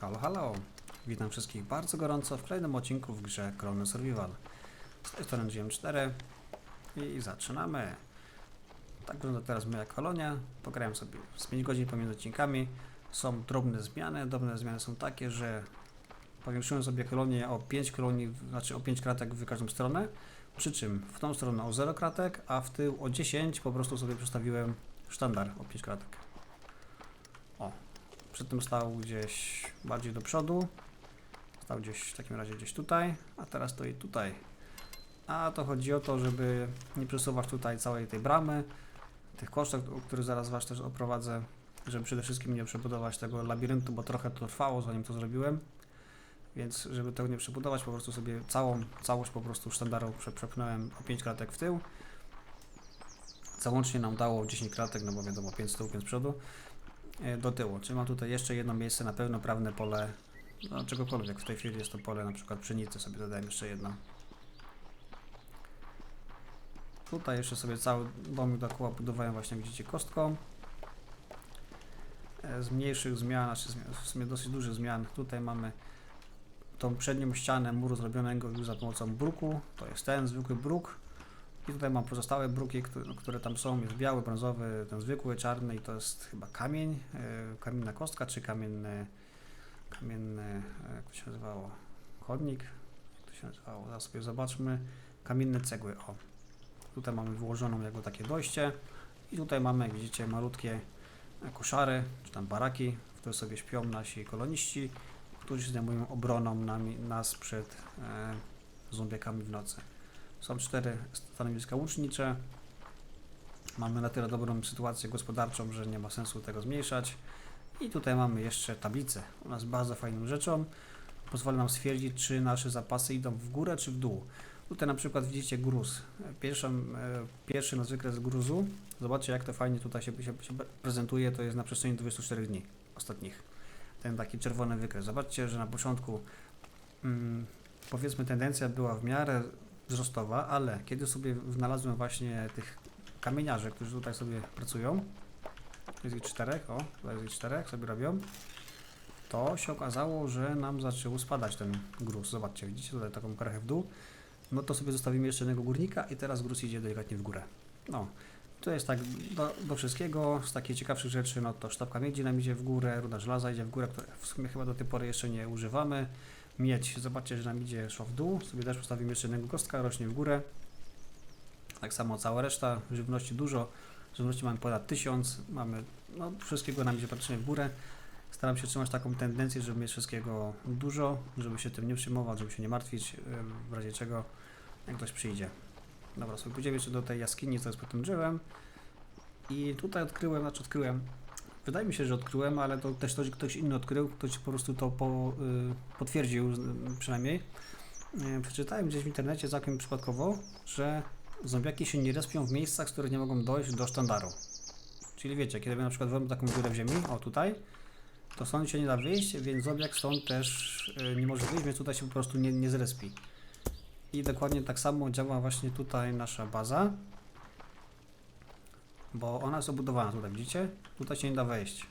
Halo, halo! Witam wszystkich bardzo gorąco w kolejnym odcinku w grze Krony Survival. Z tej strony GM4 i zaczynamy. Tak wygląda teraz moja kolonia. Pograłem sobie z 5 godzin pomiędzy odcinkami. Są drobne zmiany. Drobne zmiany są takie, że powiększyłem sobie kolonię o 5 kolonii, znaczy o 5 kratek w każdą stronę. Przy czym w tą stronę o 0 kratek, a w tył o 10 po prostu sobie przestawiłem sztandar o 5 kratek. Przy tym stał gdzieś bardziej do przodu. Stał gdzieś w takim razie gdzieś tutaj, a teraz stoi tutaj. A to chodzi o to, żeby nie przesuwać tutaj całej tej bramy, tych kosztek, o których zaraz Was też oprowadzę, żeby przede wszystkim nie przebudować tego labiryntu, bo trochę to trwało zanim to zrobiłem. Więc żeby tego nie przebudować, po prostu sobie całą całość po prostu sztandaru prze, przepchnąłem o 5 kratek w tył. Załącznie nam dało 10 kratek, no bo wiadomo 5 z tyłu, 5 z przodu do tyłu. Czyli mam tutaj jeszcze jedno miejsce na pełnoprawne pole, no czegokolwiek. W tej chwili jest to pole na przykład pszenicy, sobie dodałem jeszcze jedno. Tutaj jeszcze sobie cały domik dookoła budowałem właśnie, widzicie, kostką. E, Z mniejszych zmian, znaczy w sumie dosyć dużych zmian, tutaj mamy tą przednią ścianę muru zrobionego już za pomocą bruku. To jest ten zwykły bruk. I tutaj mam pozostałe bruki, które, które tam są. Jest biały, brązowy, ten zwykły, czarny i to jest chyba kamień, e, kamienna kostka, czy kamienny, kamienny, e, jak to się nazywało, chodnik, jak to się nazywało, zaraz sobie zobaczmy, kamienne cegły, o. Tutaj mamy wyłożoną jakby takie dojście i tutaj mamy, jak widzicie, malutkie koszary, czy tam baraki, w których sobie śpią nasi koloniści, którzy się zajmują obroną nami, nas przed e, zombiakami w nocy. Są cztery stanowiska łucznicze. Mamy na tyle dobrą sytuację gospodarczą, że nie ma sensu tego zmniejszać. I tutaj mamy jeszcze tablicę. Ona jest bardzo fajną rzeczą. Pozwala nam stwierdzić, czy nasze zapasy idą w górę, czy w dół. Tutaj na przykład widzicie gruz. E, pierwszy na wykres gruzu. Zobaczcie, jak to fajnie tutaj się, się, się prezentuje. To jest na przestrzeni 24 dni ostatnich. Ten taki czerwony wykres. Zobaczcie, że na początku mm, powiedzmy tendencja była w miarę wzrostowa, ale kiedy sobie znalazłem właśnie tych kamieniarzy, którzy tutaj sobie pracują, jest ich czterech, o, tutaj jest ich czterech, sobie robią, to się okazało, że nam zaczął spadać ten gruz. Zobaczcie, widzicie tutaj taką krechę w dół. No to sobie zostawimy jeszcze jednego górnika i teraz gruz idzie delikatnie w górę. No, to jest tak do, do wszystkiego. Z takich ciekawszych rzeczy, no to sztabka miedzi nam idzie w górę, ruda żelaza idzie w górę, które w sumie chyba do tej pory jeszcze nie używamy. Miedź, zobaczcie, że nam idzie szła w dół. Sobie też postawimy jeszcze jednego kostka, rośnie w górę. Tak samo cała reszta, żywności dużo. Żywności mamy ponad 1000, mamy, no wszystkiego nam idzie praktycznie w górę. Staram się trzymać taką tendencję, żeby mieć wszystkiego dużo, żeby się tym nie przejmować, żeby się nie martwić, w razie czego, jak ktoś przyjdzie. Dobra, sobie pójdziemy jeszcze do tej jaskini, co jest pod tym drzewem. I tutaj odkryłem, znaczy odkryłem, wydaje mi się, że odkryłem, ale to też ktoś, ktoś inny odkrył, ktoś po prostu to po, y, potwierdził przynajmniej. Y, przeczytałem gdzieś w internecie całkiem przypadkowo, że zombiaki się nie respią w miejscach, z których nie mogą dojść do sztandaru. Czyli wiecie, kiedy na przykład wezmę taką dziurę w ziemi, o tutaj, to stąd się nie da wyjść, więc zombiak stąd też y, nie może wyjść, więc tutaj się po prostu nie, nie zrespi. I dokładnie tak samo działa właśnie tutaj nasza baza. Bo ona jest obudowana tutaj, widzicie? Tutaj się nie da wejść.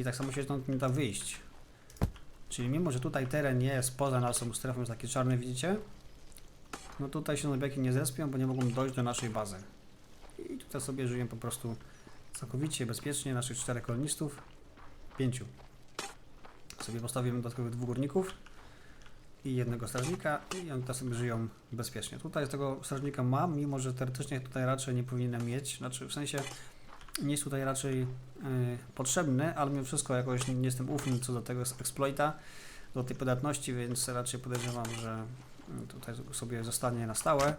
I tak samo się stąd nie da wyjść. Czyli mimo, że tutaj teren jest poza naszą strefą, jest taki czarny, widzicie? No tutaj się zombiaki nie zespią, bo nie mogą dojść do naszej bazy. I tutaj sobie żyją po prostu całkowicie bezpiecznie naszych czterech kolonistów. Pięciu. Sobie postawimy dodatkowych dwóch górników i jednego strażnika i oni tutaj sobie żyją bezpiecznie. Tutaj tego strażnika mam, mimo że teoretycznie tutaj raczej nie powinienem mieć, znaczy w sensie nie jest tutaj raczej y, potrzebny, ale mimo wszystko jakoś nie jestem ufny co do tego exploita, do tej podatności, więc raczej podejrzewam, że y, tutaj sobie zostanie na stałe,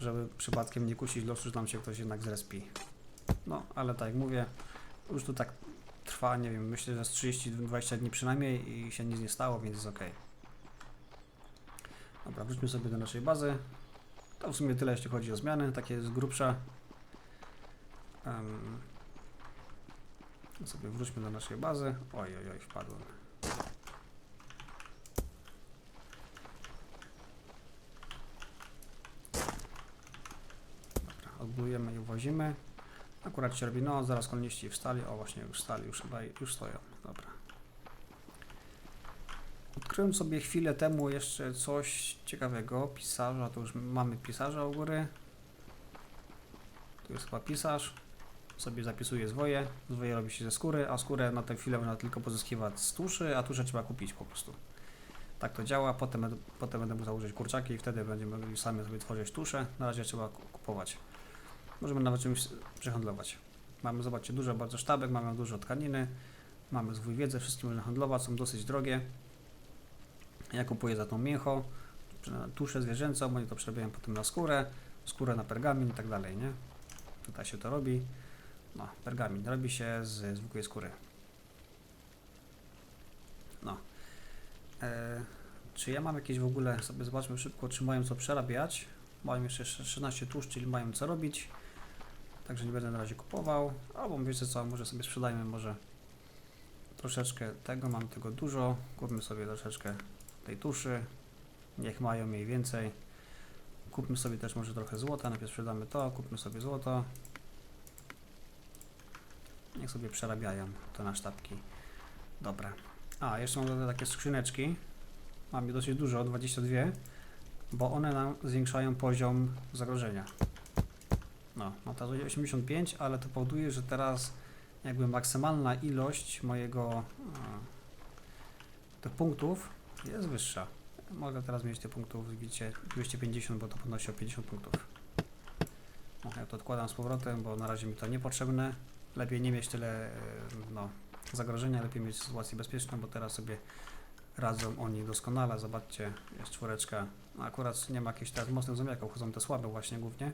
żeby przypadkiem nie kusić losu, że nam się ktoś jednak zrespi. No, ale tak jak mówię, już tu tak trwa, nie wiem, myślę, że z 30-20 dni przynajmniej i się nic nie stało, więc jest ok. Dobra, wróćmy sobie do naszej bazy. To w sumie tyle, jeśli chodzi o zmiany, takie z grubsza. Um, sobie wróćmy do naszej bazy. Oj, oj, oj, wpadłem. Dobra, odbudujemy i uwozimy. Akurat się robi, no zaraz koloniści wstali, o właśnie już wstali, już chyba już stoją. Dobra. Odkryłem sobie chwilę temu jeszcze coś ciekawego. Pisarza, to już mamy pisarza u góry. Tu jest chyba pisarz. Sobie zapisuje zwoje. Zwoje robi się ze skóry, a skórę na tę chwilę można tylko pozyskiwać z tuszy, a tuszę trzeba kupić po prostu. Tak to działa. Potem, potem będę mógł założyć kurczaki i wtedy będziemy mogli sami sobie tworzyć tusze. Na razie trzeba ku- kupować. Możemy nawet czymś przehandlować. Mamy, zobaczcie, dużo bardzo sztabek, mamy dużo tkaniny, mamy zwój wiedzy, wszystkie można handlować, są dosyć drogie. Ja kupuję za tą mięcho, tuszę zwierzęcą, oni to przerabiają potem na skórę, skórę na pergamin i tak dalej, nie? Tutaj się to robi. No, pergamin robi się z zwykłej skóry. No. E, czy ja mam jakieś w ogóle, sobie zobaczmy szybko, czy mają co przerabiać. Mają jeszcze 16 tłuszcz, czyli mają co robić. Także nie będę na razie kupował. Albo wiecie co, może sobie sprzedajmy może troszeczkę tego, mam tego dużo. Kupmy sobie troszeczkę tej tuszy. Niech mają mniej więcej. Kupmy sobie też może trochę złota. Najpierw sprzedamy to, kupmy sobie złoto. Niech sobie przerabiają to na sztabki. Dobra. A, jeszcze mam takie skrzyneczki. Mam je dosyć dużo, 22, bo one nam zwiększają poziom zagrożenia. No, mam teraz 85, ale to powoduje, że teraz jakby maksymalna ilość mojego tych punktów jest wyższa. Mogę teraz mieć tych punktów, widzicie, 250, bo to podnosi o 50 punktów. No, ja to odkładam z powrotem, bo na razie mi to niepotrzebne. Lepiej nie mieć tyle no, zagrożenia, lepiej mieć sytuację bezpieczną, bo teraz sobie radzą oni doskonale. Zobaczcie, jest czwóreczka. No, akurat nie ma jakichś teraz mocnych zombiaków, chodzą te słabe właśnie głównie.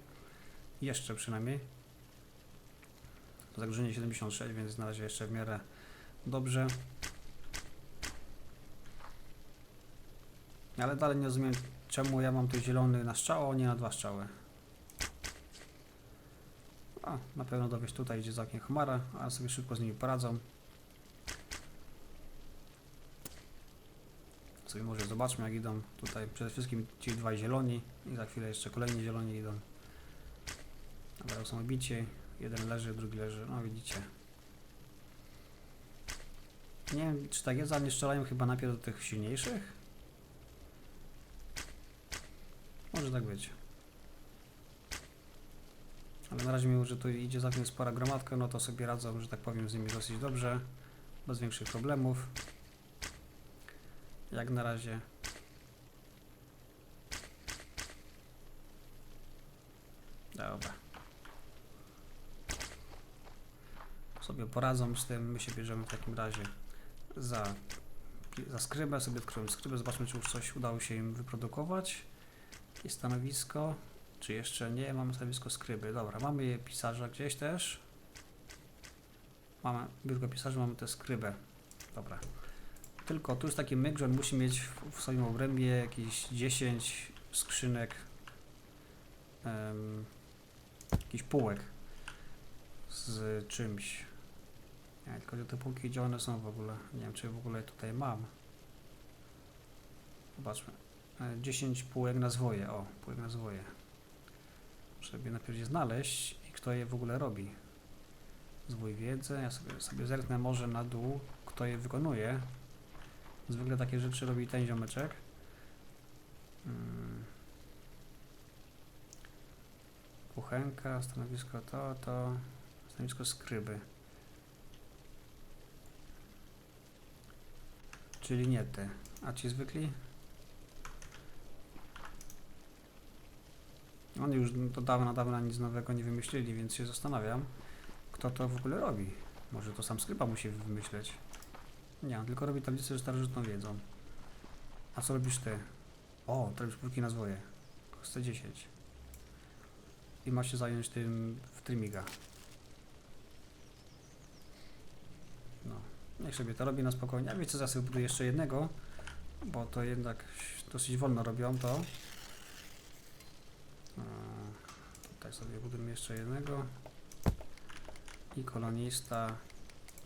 Jeszcze przynajmniej. Zagrożenie 76, więc na razie jeszcze w miarę dobrze. Ale dalej nie rozumiem, czemu ja mam tu zielony na strzał, a nie na dwa strzały. A, na pewno dowieść tutaj idzie za oknem chmara, ale sobie szybko z nimi poradzą. Sobie może zobaczmy jak idą tutaj przede wszystkim ci dwaj zieloni i za chwilę jeszcze kolejni zieloni idą. Dobra, są obici. Jeden leży, drugi leży. No widzicie. Nie wiem, czy tak jest, ale nie strzelają chyba najpierw do tych silniejszych? Może tak być. Ale na razie mimo, że tu idzie tym spora gromadka, no to sobie radzą, że tak powiem, z nimi dosyć dobrze. Bez większych problemów. Jak na razie. Dobra. Sobie poradzą z tym. My się bierzemy w takim razie za, za skrybę. Sobie odkryłem skrybę. Zobaczmy, czy już coś udało się im wyprodukować. I stanowisko. Czy jeszcze nie? Mamy stanowisko skryby. Dobra, mamy je pisarza gdzieś też. Mamy biurko pisarza, mamy tę skrybę. Dobra. Tylko tu jest taki myk, że on musi mieć w, w swoim obrębie jakieś 10 skrzynek, um, jakiś półek z czymś. Nie, tylko że te półki, gdzie one są w ogóle? Nie wiem, czy w ogóle tutaj mam. Zobaczmy. E, 10 półek na zwoje. O, półek na zwoje. Muszę sobie najpierw je znaleźć i kto je w ogóle robi. Zwój wiedzy. Ja sobie, sobie zerknę może na dół, kto je wykonuje. Zwykle takie rzeczy robi ten ziomeczek. Mm. Kuchenka, stanowisko to, to, stanowisko skryby. Czyli nie te. A ci zwykli? Oni już do dawna, dawna nic nowego nie wymyślili, więc się zastanawiam, kto to w ogóle robi. Może to sam skryba musi wymyśleć. Nie, on tylko robi tablicę ze starożytną wiedzą. A co robisz ty? O, to robisz półki na zwoje. 110. I ma się zająć tym w Trymiga. No, niech sobie to robi na spokojnie. A wiecie co, jeszcze jednego, bo to jednak dosyć wolno robią to. Tutaj sobie budujemy jeszcze jednego. I kolonista.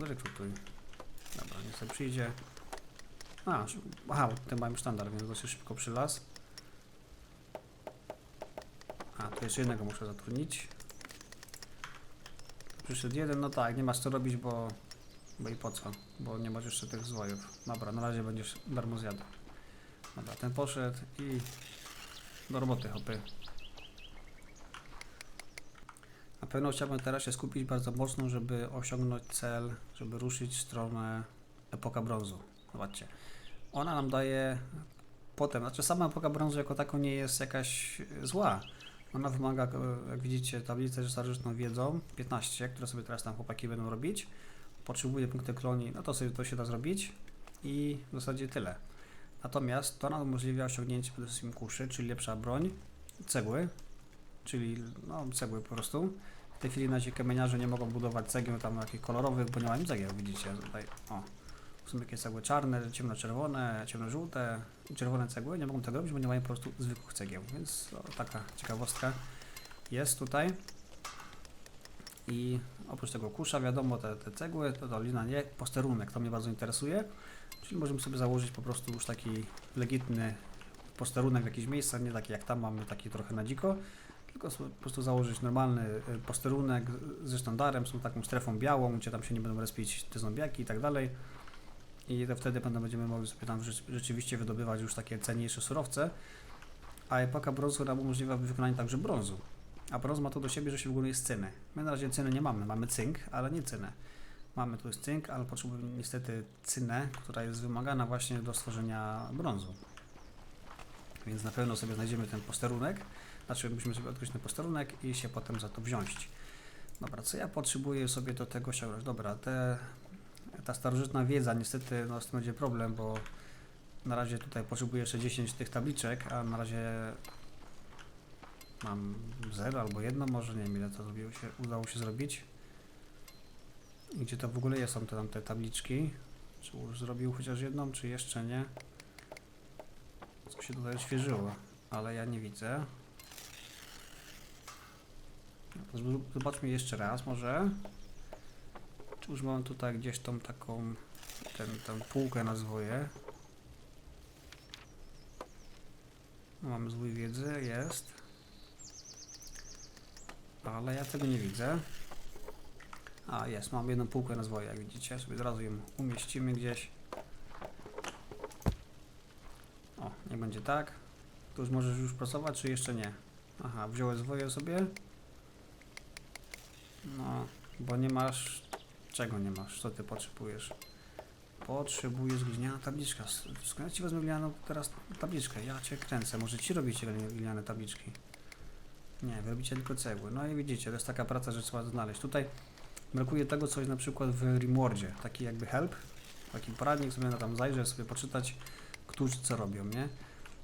Rekrutuj. Dobra, niech sobie przyjdzie. A, aha, ten mają sztandar, więc dosyć szybko przylazł. A, tu jeszcze jednego muszę zatrudnić. Przyszedł jeden, no tak, nie masz co robić, bo Bo i po co? Bo nie masz jeszcze tych zwojów. Dobra, na razie będziesz darmo zjadł. Dobra, ten poszedł i do roboty hopy. Na pewno chciałbym teraz się skupić bardzo mocno, żeby osiągnąć cel, żeby ruszyć w stronę epoka brązu. Zobaczcie. Ona nam daje potem, znaczy sama epoka brązu jako taką nie jest jakaś zła. Ona wymaga, jak widzicie, tablicę starożytną wiedzą 15, które sobie teraz tam chłopaki będą robić. Potrzebuje punkty kloni, no to sobie to się da zrobić i w zasadzie tyle. Natomiast to nam umożliwia osiągnięcie przede wszystkim kuszy, czyli lepsza broń, cegły, czyli no, cegły po prostu. Tej chwili nasi kamieniarze nie mogą budować cegieł tam takich kolorowych, bo nie mają cegieł, widzicie tutaj. O, są takie cegły czarne, ciemnoczerwone, ciemnożółte i czerwone cegły. Nie mogą tego robić, bo nie mają po prostu zwykłych cegieł, więc o, taka ciekawostka jest tutaj. I oprócz tego kusza, wiadomo, te, te cegły, to, to lina nie, posterunek, to mnie bardzo interesuje. Czyli możemy sobie założyć po prostu już taki legitny posterunek w jakichś miejscach, nie taki jak tam mamy, taki trochę na dziko, tylko po prostu założyć normalny y, posterunek ze sztandarem, tą taką strefą białą, gdzie tam się nie będą respić te zombiaki i tak dalej. I to wtedy będziemy mogli sobie tam rzecz- rzeczywiście wydobywać już takie cenniejsze surowce. A epoka brązu nam umożliwia wykonanie także brązu. A brąz ma to do siebie, że się w ogóle jest cyny. My na razie cyny nie mamy, mamy cynk, ale nie cynę. Mamy tu jest cynk, ale potrzebujemy niestety cynę, która jest wymagana właśnie do stworzenia brązu. Więc na pewno sobie znajdziemy ten posterunek, znaczy musimy sobie odkryć ten posterunek i się potem za to wziąć. Dobra, co ja potrzebuję sobie do tego osiągnąć? Dobra, te, ta starożytna wiedza, niestety no, z tym będzie problem, bo na razie tutaj potrzebuję jeszcze 10 tych tabliczek, a na razie mam 0 albo jedno, może nie wiem ile to zrobiło się, udało się zrobić. I Gdzie to w ogóle jest, są te tam te tabliczki? Czy już zrobił chociaż jedną, czy jeszcze nie? Co się tutaj odświeżyło, ale ja nie widzę. Zobaczmy jeszcze raz może. Czy już mam tutaj gdzieś tą taką, ten, tę półkę na zwoje. No, mamy zwój wiedzy, jest. Ale ja tego nie widzę. A, jest, mam jedną półkę na zwoje, jak widzicie. Sobie od razu ją umieścimy gdzieś. O, niech będzie tak. To już możesz już pracować, czy jeszcze nie? Aha, wziąłeś zwoje sobie. No, bo nie masz... Czego nie masz? Co ty potrzebujesz? Potrzebujesz gliniana tabliczka. Skąd ci wezmę glinianą teraz tabliczkę? Ja cię kręcę. Może ci robicie glini- gliniane tabliczki? Nie, wy robicie tylko cegły. No i widzicie, to jest taka praca, że trzeba znaleźć. Tutaj brakuje tego, co jest na przykład w Rimwordzie. Taki jakby help, taki poradnik, sobie na tam zajrzę, sobie poczytać, którzy co robią, nie?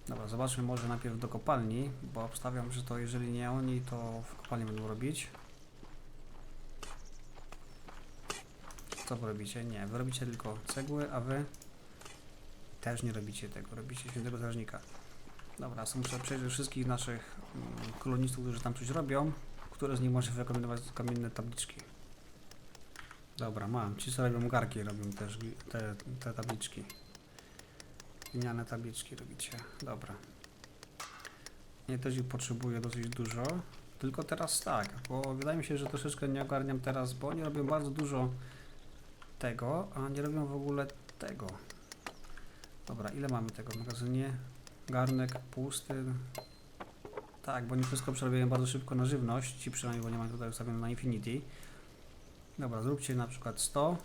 Dobra, zobaczmy może najpierw do kopalni, bo obstawiam, że to jeżeli nie oni, to w kopalni będą robić. Co wy robicie? Nie, wy robicie tylko cegły, a wy też nie robicie tego, robicie świętego strażnika. Dobra, so muszę przejrzeć wszystkich naszych mm, kolonistów, którzy tam coś robią, które z nich może wykonywać kamienne tabliczki. Dobra, mam. Ci co robią garki, robią też te, te tabliczki. Gliniane tabliczki robicie. Dobra. Nie też ich potrzebuję dosyć dużo. Tylko teraz tak, bo wydaje mi się, że troszeczkę nie ogarniam teraz, bo oni robią bardzo dużo tego, a nie robią w ogóle tego. Dobra, ile mamy tego w magazynie? Garnek pusty. Tak, bo oni wszystko przerabiają bardzo szybko na żywność, ci przynajmniej, bo nie mam tutaj ustawione na Infinity. Dobra, zróbcie na przykład 100.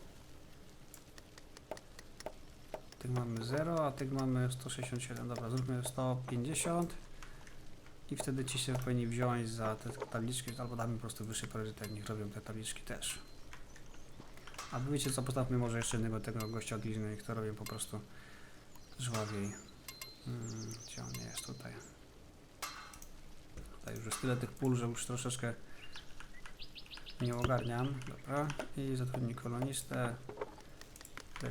Tych mamy 0, a tych mamy 167. Dobra, zróbmy 150. I wtedy ci się powinni wziąć za te tabliczki, albo damy po prostu wyższy priorytet, niech robią te tabliczki też. A wiecie co, postawmy może jeszcze jednego tego gościa od gliny, kto robią po prostu żwawiej. Hmm, gdzie on jest tutaj? Tutaj już jest tyle tych pól, że już troszeczkę nie ogarniam. Dobra. I zatrudnij kolonistę.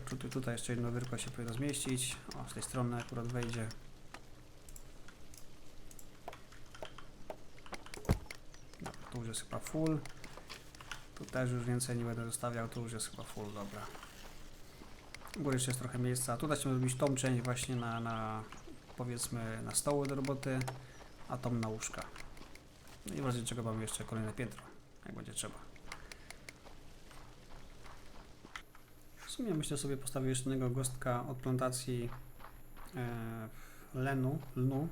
Tutaj, tutaj jeszcze jedno wyrko się powinno zmieścić. O, z tej strony akurat wejdzie. Dobra, tu już jest chyba full. Tu też już więcej nie będę zostawiał, tu już jest chyba full, dobra. U góry jeszcze jest trochę miejsca. Tutaj chcemy zrobić tą część właśnie na, na powiedzmy na stoły do roboty, a tą na łóżka. No i w razie czego mamy jeszcze kolejne piętro, jak będzie trzeba. sumie myślę sobie postawię jeszcze jednego gostka od plantacji e, lenu, lnu.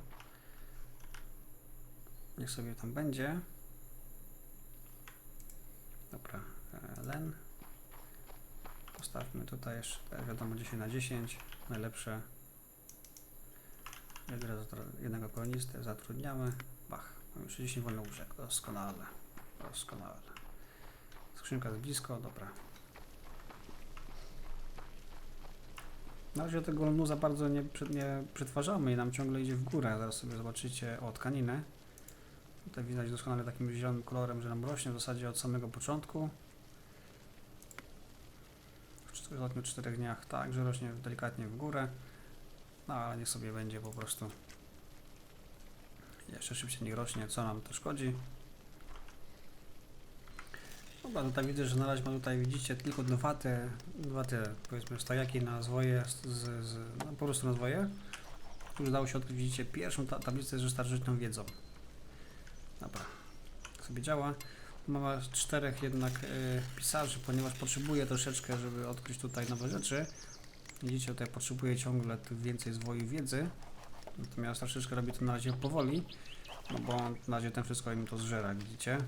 Niech sobie tam będzie. 1. Postawmy tutaj jeszcze, tak, wiadomo, 10 na 10. Najlepsze. Jednego kolonistę zatrudniamy. Bach, mamy 60 wolnych łóżek. Doskonale. Doskonale. Skrzynka jest blisko, dobra. Na razie tego lnu za bardzo nie, nie przetwarzamy i nam ciągle idzie w górę. Zaraz sobie zobaczycie o tkaninę. Tutaj widać doskonale takim zielonym kolorem, że nam rośnie w zasadzie od samego początku. W ostatnich czterech dniach tak, że rośnie delikatnie w górę. No ale niech sobie będzie po prostu. Jeszcze szybciej niech rośnie, co nam to szkodzi. Dobra, tutaj widzę, że na razie ma tutaj, widzicie, tylko dwa te, dwa te powiedzmy stajaki na zwoje, z, z, no, po prostu na zwoje. Tu udało się odkryć, widzicie, pierwszą ta, tablicę ze starożytną wiedzą. Dobra, tak sobie działa. Mamy czterech jednak y, pisarzy, ponieważ potrzebuję troszeczkę, żeby odkryć tutaj nowe rzeczy. Widzicie, tutaj potrzebuję ciągle więcej zwoju wiedzy. Natomiast troszeczkę robię to na razie powoli, no bo na razie ten wszystko im to zżera, widzicie.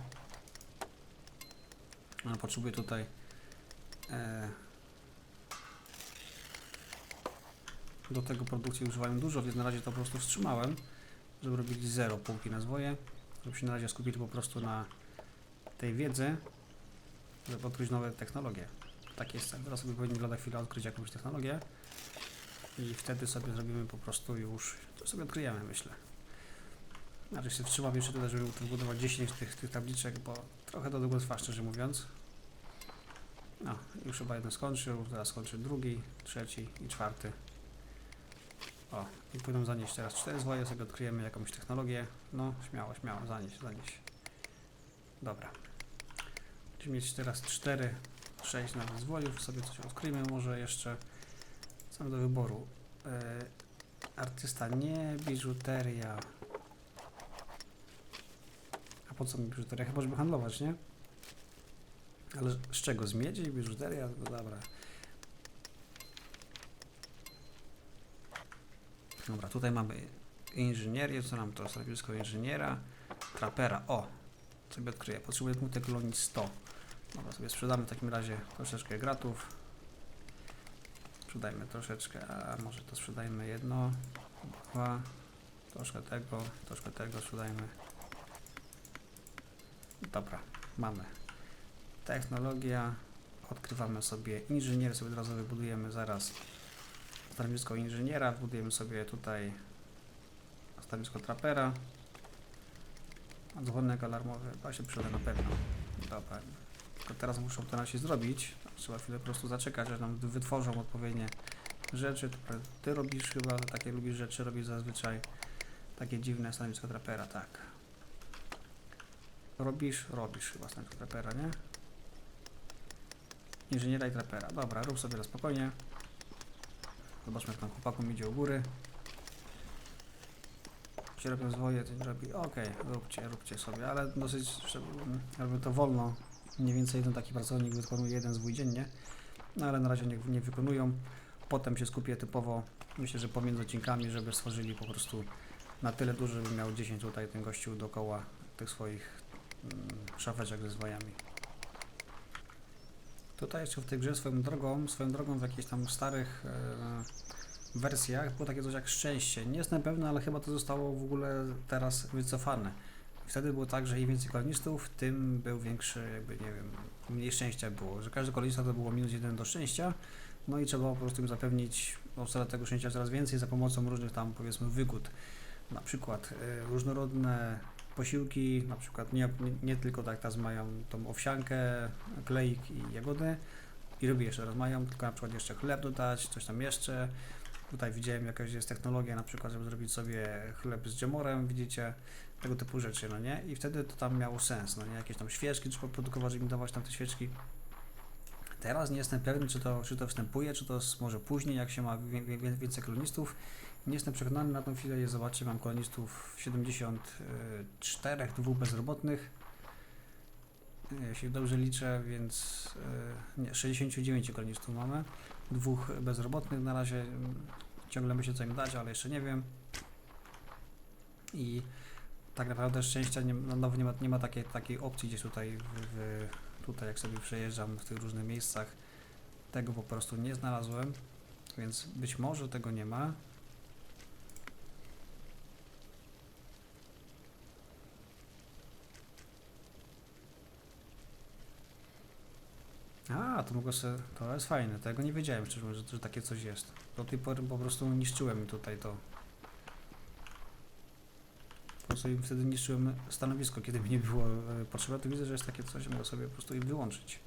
Ale potrzebuję tutaj e, do tego produkcji używałem dużo, więc na razie to po prostu wstrzymałem, żeby robili zero półki na zwoje, żeby się na razie skupili po prostu na tej wiedzy, żeby odkryć nowe technologie. Tak jest. Teraz sobie powinni lada chwilę odkryć jakąś technologię i wtedy sobie zrobimy po prostu już, to sobie odkryjemy myślę. Znaczy się wstrzymam jeszcze tutaj, żeby wybudować 10 tych, tych tabliczek, bo trochę to długo trwa, szczerze mówiąc. No, już chyba jeden skończył, teraz skończy drugi, trzeci i czwarty. O, i pójdą zanieść teraz cztery zwoje, sobie odkryjemy jakąś technologię. No, śmiało, śmiało, zanieść, zanieść. Dobra. Będziemy mieć teraz cztery, sześć nawet zwojów, sobie coś odkryjmy może jeszcze. Mamy do wyboru? E, artysta nie, biżuteria. A po co mi biżuteria? Chyba, żeby handlować, nie? Ale z czego? Z miedzi? Biżuteria? No dobra. Dobra, tutaj mamy inżynierię, co nam to stanowisko inżyniera, trapera, o, sobie odkryję, potrzebuję punktu kolonii 100. Dobra, sobie sprzedamy w takim razie troszeczkę gratów. Sprzedajmy troszeczkę, a może to sprzedajmy jedno, dwa, troszkę tego, troszkę tego sprzedajmy. Dobra, mamy. Technologia, odkrywamy sobie inżynier, sobie od razu wybudujemy zaraz stanowisko inżyniera, wbudujemy sobie tutaj stanowisko trapera, dzwonek alarmowy, to się na pewno. Dobra, teraz muszą to nasi zrobić, trzeba chwilę po prostu zaczekać, aż nam wytworzą odpowiednie rzeczy, to ty robisz chyba, takie lubisz rzeczy, robisz zazwyczaj takie dziwne stanowisko trapera, tak. Robisz, robisz chyba stanowisko trapera, nie? Inżyniera i trapera. Dobra, rób sobie na spokojnie. Zobaczmy jak tam chłopakom idzie u góry. Ci robią zwoje, ty robi. Okej, róbcie, róbcie sobie, ale dosyć żeby, to wolno. Mniej więcej jeden taki pracownik wykonuje jeden zwój dziennie. No ale na razie nie, nie wykonują. Potem się skupię typowo, myślę, że pomiędzy odcinkami, żeby stworzyli po prostu na tyle dużo, żeby miał 10 tutaj ten gościu dookoła tych swoich mm, szafeczek ze zwojami. Tutaj jeszcze w tej grze swoją drogą, swoją drogą w jakichś tam starych e, wersjach było takie coś jak szczęście. Nie jestem pewny, ale chyba to zostało w ogóle teraz wycofane. Wtedy było tak, że im więcej kolonistów, tym był większy, jakby nie wiem, mniej szczęścia było. Że każdy kolonista to było minus jeden do szczęścia, no i trzeba po prostu im zapewnić obsadę tego szczęścia coraz więcej za pomocą różnych tam powiedzmy wygód. Na przykład e, różnorodne posiłki, na przykład nie, nie, tylko tak teraz mają tą owsiankę, kleik i jagody i ryby jeszcze raz mają, tylko na przykład jeszcze chleb dodać, coś tam jeszcze. Tutaj widziałem jakaś jest technologia na przykład, żeby zrobić sobie chleb z dżemorem, widzicie, tego typu rzeczy, no nie? I wtedy to tam miało sens, no nie? Jakieś tam świeczki trzeba produkować, żeby im dawać tam te świeczki. Teraz nie jestem pewny, czy to, czy to wstępuje, czy to może później, jak się ma więcej kolonistów. Nie jestem przekonany, na tą chwilę je zobaczę, mam kolonistów 74, dwóch bezrobotnych. jeśli dobrze liczę, więc e, nie, 69 kolonistów mamy, dwóch bezrobotnych na razie, mm, ciągle myślę co im dać, ale jeszcze nie wiem. I tak naprawdę szczęścia nie, no, no, nie ma, nie ma takiej, takiej opcji gdzieś tutaj, w, tutaj jak sobie przejeżdżam w tych różnych miejscach, tego po prostu nie znalazłem, więc być może tego nie ma. A, to mogę sobie, to jest fajne, tego nie wiedziałem szczerze mówiąc, że, że takie coś jest. Do tej pory po prostu niszczyłem tutaj to. Prostu im wtedy niszczyłem stanowisko, kiedy mi nie było e, potrzebne, to widzę, że jest takie coś, mogę sobie po prostu im wyłączyć.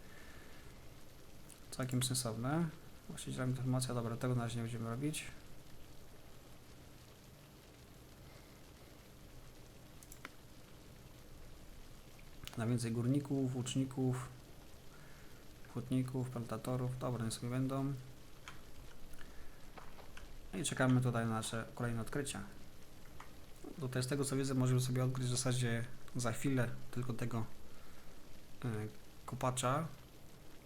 Całkiem sensowne. Właścicielem informacja, dobra, tego na razie nie będziemy robić. Na więcej górników, łuczników, hutników, plantatorów, dobra, niech sobie będą. No I czekamy tutaj na nasze kolejne odkrycia. Tutaj z tego co widzę możemy sobie odkryć w zasadzie za chwilę tylko tego y, kopacza.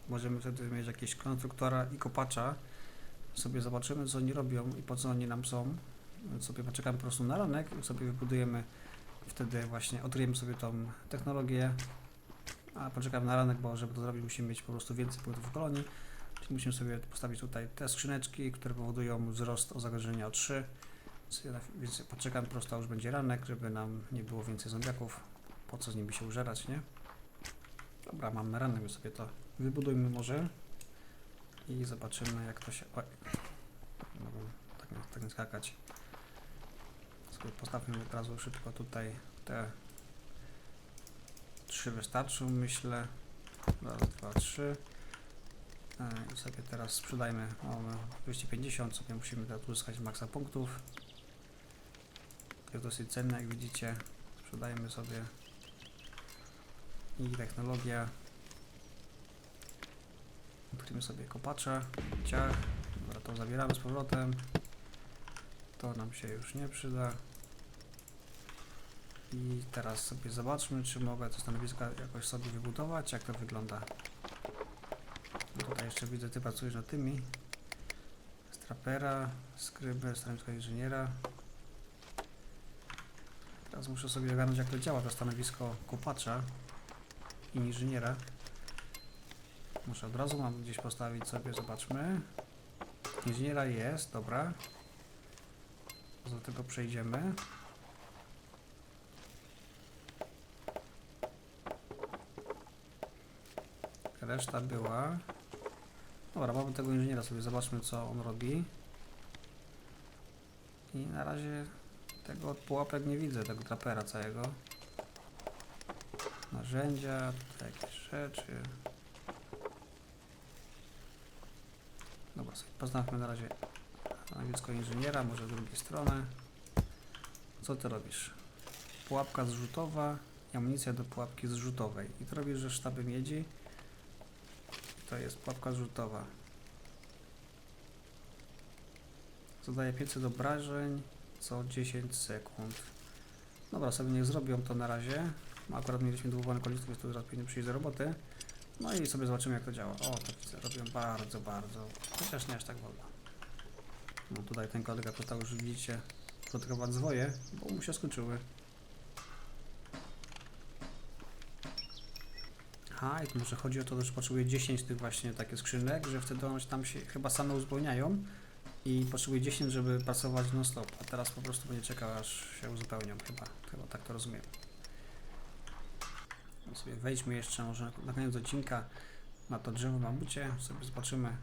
Możemy wtedy mieć jakieś konstruktora i kopacza. Sobie zobaczymy co oni robią i po co oni nam są. Sobie poczekamy po prostu na ranek i sobie wybudujemy wtedy właśnie odkryjemy sobie tą technologię a poczekamy na ranek, bo żeby to zrobić musimy mieć po prostu więcej punktów w kolonii. Czyli musimy sobie postawić tutaj te skrzyneczki, które powodują wzrost o zagrożenia o 3. Więc poczekam po prostu, a już będzie ranek, żeby nam nie było więcej zombiaków. Po co z nimi się użerać, nie? Dobra, mamy ranek, sobie to wybudujmy może. I zobaczymy jak to się... Oj. Mogę tak, nie- tak nie skakać. Sobie postawmy od razu szybko tutaj te trzy wystarczą, myślę. Raz, dwa, trzy. E, I sobie teraz sprzedajmy. Mamy 250, sobie musimy teraz uzyskać maksa punktów. To jest dosyć cenne, jak widzicie. Sprzedajmy sobie. I technologia. Odkryjmy sobie kopacze. Ciach. Dobra, to zabieramy z powrotem. To nam się już nie przyda. I teraz sobie zobaczmy, czy mogę to stanowisko jakoś sobie wybudować, jak to wygląda. No Tutaj jeszcze widzę, ty pracujesz nad tymi. Strapera, skryby, stanowisko inżyniera. Teraz muszę sobie ogarnąć, jak to działa, to stanowisko kopacza i inżyniera. Muszę od razu mam gdzieś postawić sobie, zobaczmy. Inżyniera jest, dobra. Do tego przejdziemy. Reszta była. Dobra, mamy tego inżyniera sobie, zobaczmy co on robi. I na razie tego pułapek nie widzę, tego trapera całego. Narzędzia, jakieś rzeczy. Dobra, sobie poznawmy na razie stanowisko inżyniera, może z drugiej strony. Co ty robisz? Pułapka zrzutowa amunicja do pułapki zrzutowej. I to robisz, że sztaby miedzi. To jest pułapka zrzutowa. Zadaje 500 obrażeń co 10 sekund. Dobra, sobie niech zrobią to na razie. Akurat mieliśmy dwóch kolistów, więc to zaraz powinien przyjść do roboty. No i sobie zobaczymy jak to działa. O, to widzę, robią bardzo, bardzo. Chociaż nie aż tak wolno. No tutaj ten kolega przestał już widzicie produkować zwoje, bo mu się skończyły. Aha, i tu może chodzi o to, że potrzebuje 10 tych właśnie takich skrzynek, że wtedy one tam się chyba same uzupełniają i potrzebuje 10, żeby pracować non stop, a teraz po prostu będzie czekał aż się uzupełnią chyba, chyba tak to rozumiem. Sobie wejdźmy jeszcze może na, koniec odcinka na to drzewo mamucie, sobie zobaczymy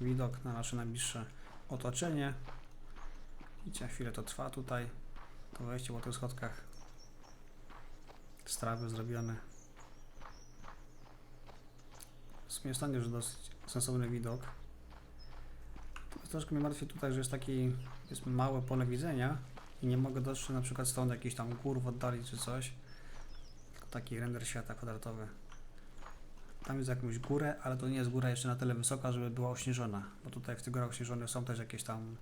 widok na nasze najbliższe otoczenie. Widzicie, chwilę to trwa tutaj, to wejście po tych schodkach. Strawy zrobione. W sumie stanie już dosyć sensowny widok. Troszkę mnie martwi tutaj, że jest taki jest małe pole widzenia i nie mogę dostrzec na przykład stąd jakiś tam gór w oddali czy coś. Taki render świata kwadratowy. Tam jest jakąś górę, ale to nie jest góra jeszcze na tyle wysoka, żeby była ośnieżona. Bo tutaj w tych górach ośnieżonych są też jakieś tam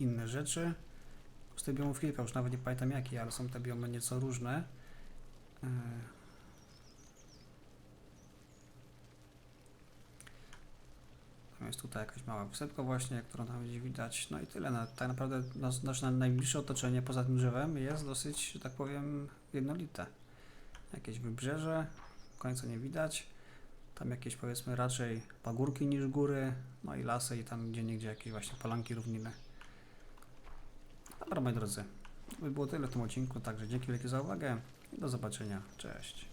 inne rzeczy. Z tych biomów kilka, już nawet nie pamiętam jakie, ale są te biomy nieco różne. Yy, Jest tutaj jakaś mała wysepka właśnie, którą tam gdzieś widać. No i tyle. Na, tak naprawdę nas, nasze najbliższe otoczenie poza tym drzewem jest dosyć, że tak powiem, jednolite. Jakieś wybrzeże, końca nie widać. Tam jakieś powiedzmy raczej pagórki niż góry, no i lasy i tam gdzie niegdzie jakieś właśnie polanki, równiny. Dobra moi drodzy, to by było tyle w tym odcinku, także dzięki wielkie za uwagę i do zobaczenia. Cześć.